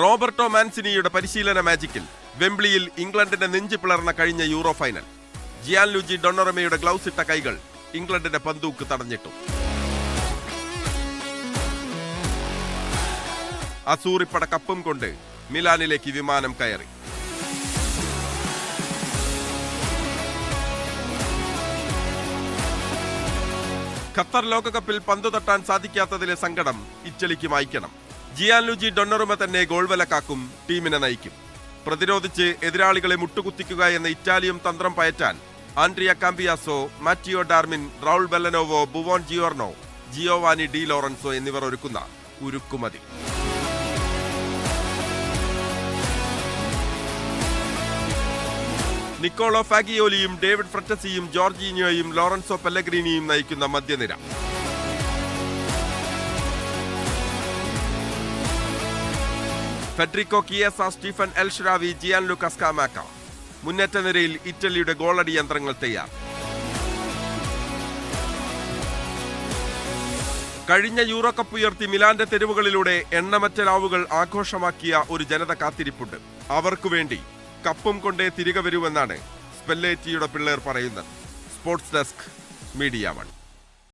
Roberto മാൻസിനിയുടെ പരിശീലന മാജിക്കിൽ വെംബ്ലിയിൽ ഇംഗ്ലണ്ടിന്റെ നെഞ്ചു പിളർന്ന കഴിഞ്ഞ യൂറോ ഫൈനൽ. ജിയാൻ ലുജി ഡൊണറമയുടെ ഗ്ലൗസ് ഇട്ട കൈകൾ ഇംഗ്ലണ്ടിന്റെ പന്തൂക്ക് തടഞ്ഞിട്ടു. അസൂറിപ്പട കപ്പും കൊണ്ട് മിലാനിലേക്ക് വിമാനം കയറി. ഖത്തർ ലോകകപ്പിൽ പന്തു തട്ടാൻ സാധിക്കാത്തതിലെ സങ്കടം ഇറ്റലിക്ക് മായ്ക്കണം ജിയാൻലുജി ഡൊണ്ണറുമ തന്നെ ഗോൾവല കാക്കും ടീമിനെ നയിക്കും. പ്രതിരോധിച്ച് എതിരാളികളെ മുട്ടുകുത്തിക്കുക എന്ന ഇറ്റാലിയും തന്ത്രം പയറ്റാൻ Andrea Cambiaso Matteo Darmian Raoul Bellanova Buongiorno Giovanni Di Lorenzo എന്നിവർ ഒരുക്കുന്ന ഉരുക്കുമതി. നിക്കോളോ ഫാഗിയോലിയും ഡേവിഡ് ഫ്രറ്റസിയും ജോർജീനിയോയും ലോറൻസോ പെല്ലഗ്രീനിയും നയിക്കുന്ന മധ്യനിര. Federico Chiesa Stephan El Shaarawy Gianluca Scamacca. മുന്നേറ്റ നിരയിൽ ഇറ്റലിയുടെ ഗോളടി യന്ത്രങ്ങൾ തയ്യാർ. കഴിഞ്ഞ യൂറോ കപ്പ് ഉയർത്തി മിലാന്റെ തെരുവുകളിലൂടെ എണ്ണമറ്റ രാവുകൾ ആഘോഷമാക്കിയ ഒരു ജനത കാത്തിരിപ്പുണ്ട്. അവർക്കു വേണ്ടി കപ്പും കൊണ്ടേ തിരികെ വരുമെന്നാണ് സ്പെല്ലേറ്റിയുടെ പിള്ളേർ പറയുന്നത്. Sports desk media one.